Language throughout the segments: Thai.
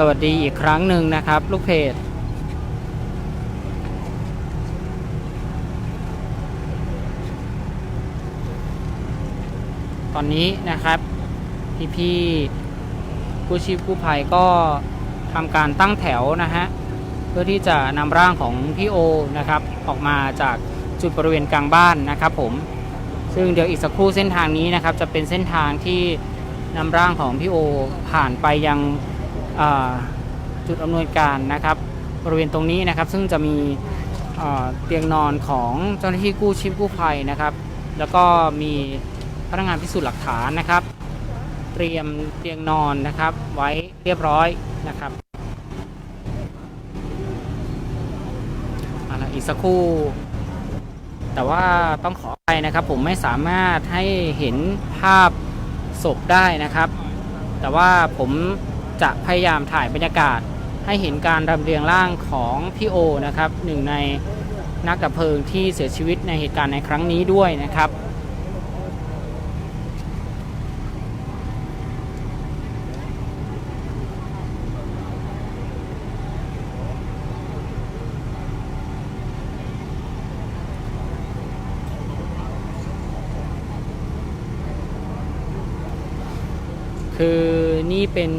สวัสดีอีกครั้งหนึ่งนะครับ ลูกเพจตอนนี้นะครับพี่พี่ๆกู้ชีพกู้ภัยก็ทำการตั้งแถวนะฮะเพื่อที่จะนำร่างของพี่โอนะครับออกมาจากจุดบริเวณกลางบ้านนะครับผมซึ่งเดี๋ยวอีกสักครู่เส้นทางนี้นะครับจะเป็นเส้นทางที่นำร่างของพี่โอผ่านไปยัง จุดอำนวยการนะครับบริเวณตรงนี้นะครับ ซึ่งจะมีเตียงนอนของเจ้าหน้าที่กู้ชีพกู้ภัยนะครับ แล้วก็มีพนักงานพิสูจน์หลักฐานนะครับ เตรียมเตียงนอนนะครับ ไว้เรียบร้อยนะครับอีกสักครู่ แต่ว่าต้องขอไปนะครับ ผมไม่สามารถให้เห็นภาพศพได้นะครับ แต่ว่าผม จะพยายามถ่ายบรรยากาศ ให้เห็นการรำเรียงร่างของพี่โอนะครับหนึ่งในนักดับเพลิงที่เสียชีวิตในเหตุการณ์ในครั้งนี้ด้วยนะครับคือนี่เป็น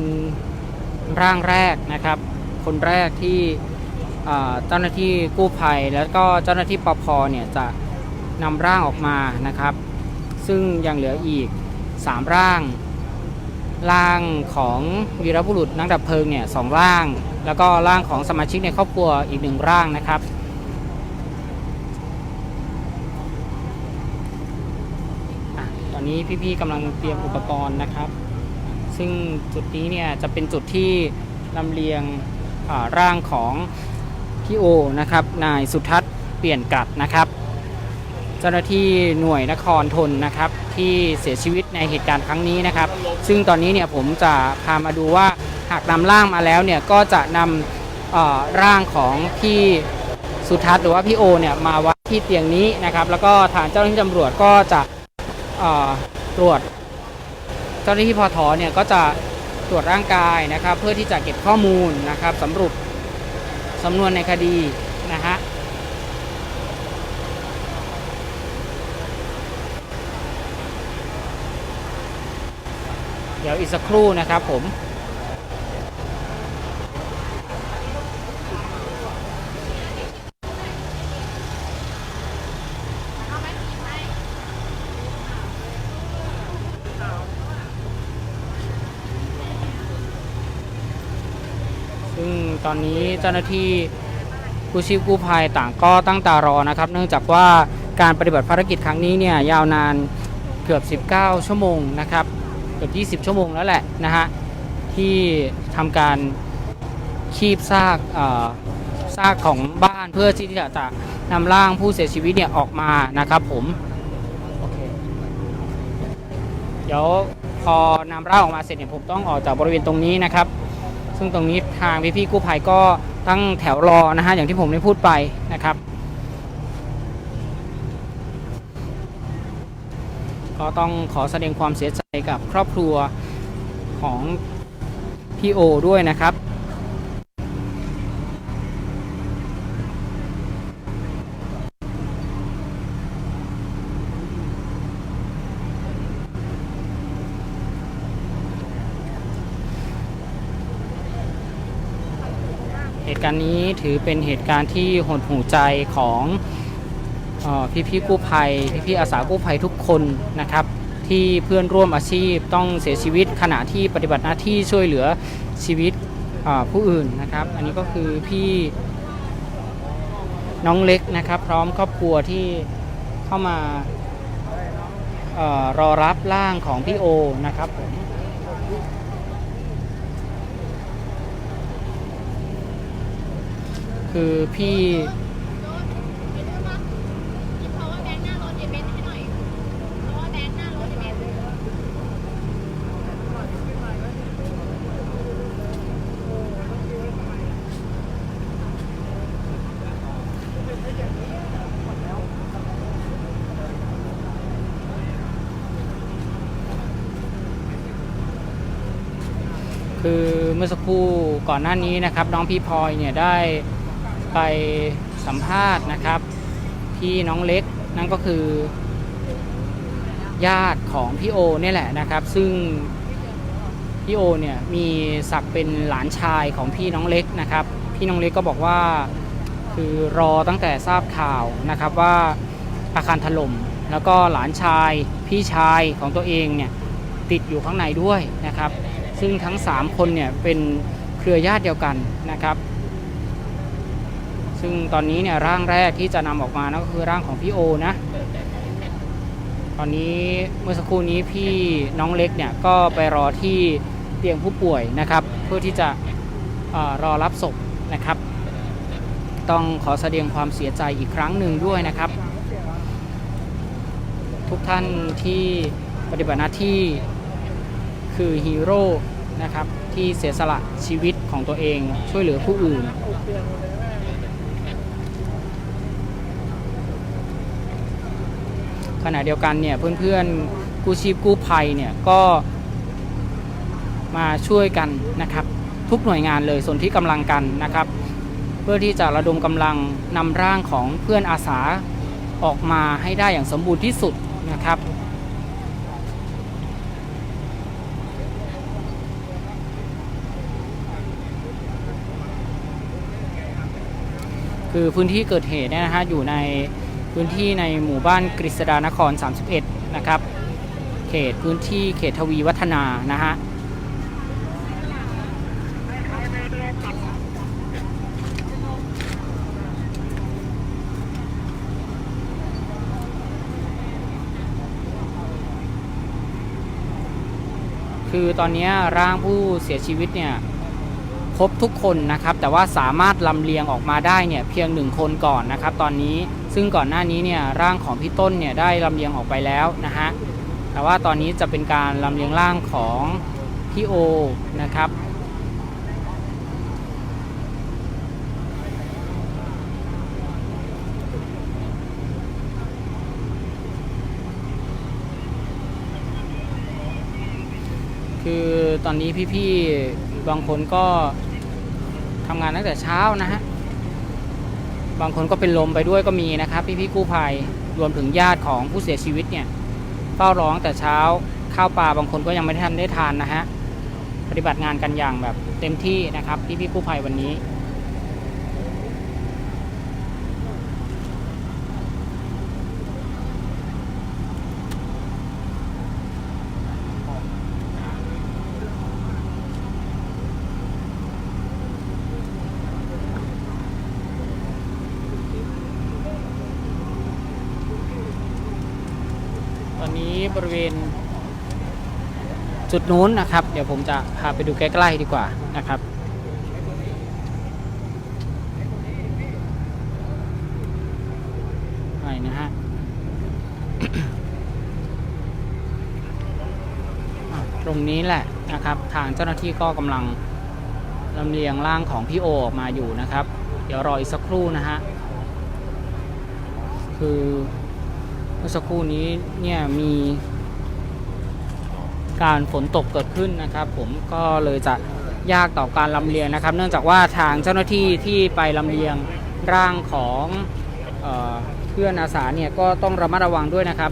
ร่างแรกนะครับ คนแรกที่เจ้าหน้าที่กู้ภัย แล้วก็เจ้าหน้าที่ปภเนี่ยจะนำร่างออกมานะครับ ซึ่งยังเหลืออีก 3 ร่าง ร่างของวีรบุรุษนักดับเพลิงเนี่ยสองร่าง แล้วก็ร่างของสมาชิกในครอบครัวอีกหนึ่งร่างนะครับตอนนี้พี่ๆกำลังเตรียมอุปกรณ์นะครับ ซึ่งจุดนี้เนี่ยจะเป็นจุดที่ลำเลียงร่างของพี่โอนะครับ นายสุทัศน์เปลี่ยนกัดนะครับ เจ้าหน้าที่หน่วยนครทนนะครับ ที่เสียชีวิตในเหตุการณ์ครั้งนี้นะครับ ซึ่งตอนนี้เนี่ยผมจะพามาดูว่าหากนำร่างมาแล้วเนี่ยก็จะนำร่างของพี่สุทัศน์หรือว่าพี่โอเนี่ยมาไว้ที่เตียงนี้นะครับ แล้วก็ทางเจ้าหน้าที่ตำรวจก็จะตรวจ จ้าหน้าที่พอทอเนี่ยก็จะตรวจร่างกายนะครับ เพื่อที่จะเก็บข้อมูลนะครับสำรุปสำนวนในคดีนะฮะเดี๋ยวอีกสักครู่นะครับผม ซึ่งตอนนี้เจ้าหน้าที่กู้ชีพกู้ภัยต่างก็ตั้งตารอนะครับ เนื่องจากว่าการปฏิบัติภารกิจครั้งนี้เนี่ยยาวนานเกือบ 19 ชั่วโมงนะครับเกือบ20 ชั่วโมงแล้วแหละนะฮะที่ทำการคีบซากซากของบ้านเพื่อที่จะจะนำร่างผู้เสียชีวิตเนี่ยออกมานะครับผมโอเคเดี๋ยวพอนำร่างออกมาเสร็จเนี่ยผมต้องออกจากบริเวณตรงนี้นะครับ ซึ่งตรงนี้ทางพี่ๆกู้ภัยก็ตั้งแถวรอนะฮะอย่างที่ผมได้พูดไปนะครับก็ต้องขอแสดงความเสียใจกับครอบครัวของพี่โอด้วยนะครับ เหตุการณ์นี้ถือเป็นเหตุการณ์ที่หดหูใจของเออพี่กู้ภัย พี่ๆอาสากู้ภัยทุกคนนะครับ ที่เพื่อนร่วมอาชีพต้องเสียชีวิตขณะที่ปฏิบัติหน้าที่ช่วยเหลือชีวิตผู้อื่นนะครับ อันนี้ก็คือพี่น้องเล็กนะครับ พร้อมครอบครัวที่เข้ามาออรอรับร่างของพี่โอนะครับผม คือพี่ power bank หน้ารถเอเบนให้หน่อย power bank หน้ารถเอ เบนคือเมื่อสักครู่ก่อนหน้านี้นะครับ น้องพี่พลอยเนี่ยได้ ไปสัมภาษณ์นะครับพี่น้องเล็กนั่นก็คือ ญาติของพี่โอเนี่ยแหละนะครับ ซึ่งพี่โอเนี่ยมีศักดิ์เป็นหลานชายของพี่น้องเล็กนะครับ พี่น้องเล็กก็บอกว่าคือรอตั้งแต่ทราบข่าวนะครับว่าอาคารถล่มแล้วก็หลานชายพี่ชายของตัวเองเนี่ยติดอยู่ข้างในด้วยนะครับ ซึ่งทั้ง 3 คนเนี่ยเป็นเครือญาติเดียวกันนะครับ ซึ่งตอนนี้เนี่ยร่างแรกที่จะนำออกมานั่นก็คือร่างของพี่โอนะ ตอนนี้เมื่อสักครู่นี้พี่น้องเล็กเนี่ยก็ไปรอที่เตียงผู้ป่วยนะครับ เพื่อที่จะอรอรับศพนะครับ ต้องขอแสดงความเสียใจอีกครั้งหนึ่งด้วยนะครับ ทุกท่านที่ปฏิบัติหน้าที่คือฮีโร่นะครับที่เสียสละชีวิตของตัวเองช่วยเหลือผู้อื่น ขณะเดียวกันเนี่ยเพื่อนๆกู้ชีพกู้ภัยเนี่ยก็มาช่วยกันนะครับ ทุกหน่วยงานเลยส่วนที่กำลังกันนะครับ เพื่อที่จะระดมกำลังนำร่างของเพื่อนอาสาออกมาให้ได้อย่างสมบูรณ์ที่สุดนะครับคือพื้นที่เกิดเหตุเนี่ยนะฮะอยู่ใน พื้นที่ในหมู่บ้านกฤษดานคร 31 นะครับ เขตพื้นที่เขตทวีวัฒนานะฮะคือตอนนี้ร่างผู้เสียชีวิตเนี่ย ครบทุกคนนะครับ แต่ว่าสามารถลำเลียงออกมาได้เนี่ยเพียงหนึ่งคนก่อนนะครับ ตอนนี้ซึ่งก่อนหน้านี้เนี่ยร่างของพี่ต้นเนี่ยได้ลำเลียงออกไปแล้วนะฮะแต่ว่าตอนนี้จะเป็นการลำเลียงร่างของพี่โอนะครับคือตอนนี้พี่ๆบางคนก็ ทำงานตั้งแต่เช้านะฮะ บางคนก็เป็นลมไปด้วยก็มีนะครับ พี่ๆกู้ภัยรวมถึงญาติของผู้เสียชีวิตเนี่ยเฝ้าร้องแต่เช้าข้าวปลาบางคนก็ยังไม่ได้ทันได้ทานนะฮะ ปฏิบัติงานกันอย่างแบบเต็มที่นะครับพี่ๆกู้ภัยวันนี้ อนนี้บริเวณจุดนู้นนะครับ เดี๋ยวผมจะพาไปดูใกล้ๆดีกว่านะครับไปนะฮะอะตรงนี้แหละนะครับ ทางเจ้าหน้าที่ก็กำลังลำเลียงร่างของพี่โอออกมาอยู่นะครับ เดี๋ยวรออีกสักครู่นะฮะคือ เมื่อสักครู่นี้เนี่ยมีการฝนตกเกิดขึ้นนะครับ ผมก็เลยจะยากต่อการลำเลียงนะครับ เนื่องจากว่าทางเจ้าหน้าที่ที่ไปลำเลียงร่างของเออเพื่อนอาสาเนี่ยก็ต้องระมัดระวังด้วยนะครับ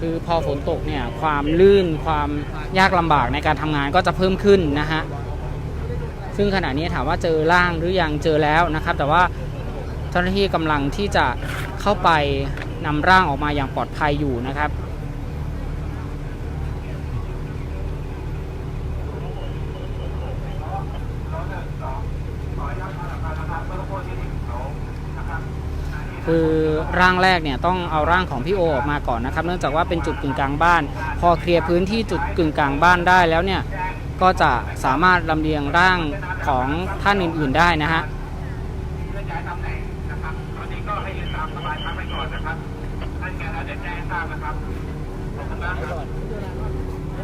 คือพอฝนตกเนี่ยความลื่นความยากลำบากในการทำงานก็จะเพิ่มขึ้นนะฮะ ซึ่งขณะนี้ถามว่าเจอร่างหรือยังเจอแล้วนะครับ แต่ว่าเจ้าหน้าที่กำลังที่จะเข้าไปนำร่างออกมาอย่างปลอดภัยอยู่นะครับคือร่างแรกเนี่ยต้องเอาร่างของพี่โอออกมาก่อนนะครับ เนื่องจากว่าเป็นจุดกึ่งกลางบ้าน พอเคลียร์พื้นที่จุดกึ่งกลางบ้านได้แล้วเนี่ย ก็จะสามารถลำเลียงร่างของท่านอื่น ๆได้นะฮะ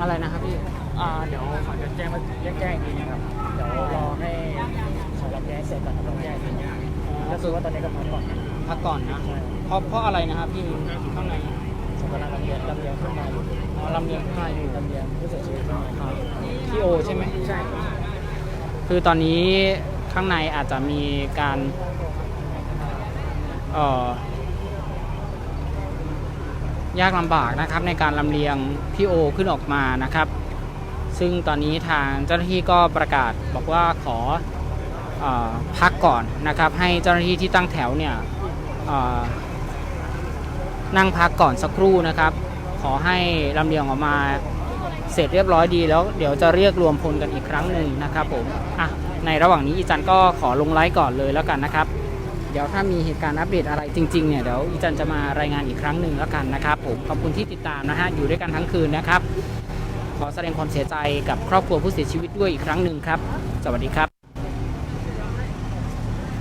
อะไรนะครับพี่อ่าเดี๋ยวเขาจะแจ้งมาแจ้งแจ้งอีกทีนะครับเดี๋ยวรอให้เขารับแจ้งเสร็จก่อนรับแจ้งเสร็จก็คือว่าตอนนี้ก็พักก่อนพักก่อนนะเพราะเพราะอะไรนะครับพี่ข้างในสกำลังลำเลียงลำเลียงขึ้นมาอยู่อ๋อลำเลียงขึ้นมาอยู่ลำเลียงผู้เสียชีวิตขึ้นมาครับ พี่โอใช่ไหมใช่ คือตอนนี้ข้างในอาจจะมีการเอ่อยากลำบากนะครับในการลำเลียงพี่โอขึ้นออกมานะครับ ซึ่งตอนนี้ทางเจ้าหน้าที่ก็ประกาศบอกว่าขอเออพักก่อนนะครับ ให้เจ้าหน้าที่ที่ตั้งแถวเนี่ยเอ่อนั่งพักก่อนสักครู่นะครับ ขอให้ลำเลียงออกมา เสร็จเรียบร้อยดีแล้วเดี๋ยวจะเรียกรวมพลกันอีกครั้งหนึ่งนะครับผมอะในระหว่างนี้อีจันก็ขอลงไลฟ์ก่อนเลยแล้วกันนะครับ เดี๋ยวถ้ามีเหตุการณ์อัปเดตอะไรจริงๆเนี่ยเดี๋ยวอีจันจะมารายงานอีกครั้งหนึ่งแล้วกันนะครับผมขอบคุณที่ติดตามนะฮะอยู่ด้วยกันทั้งคืนนะครับ ขอแสดงความเสียใจกับครอบครัวผู้เสียชีวิตด้วยอีกครั้งหนึ่งครับ สวัสดีครับ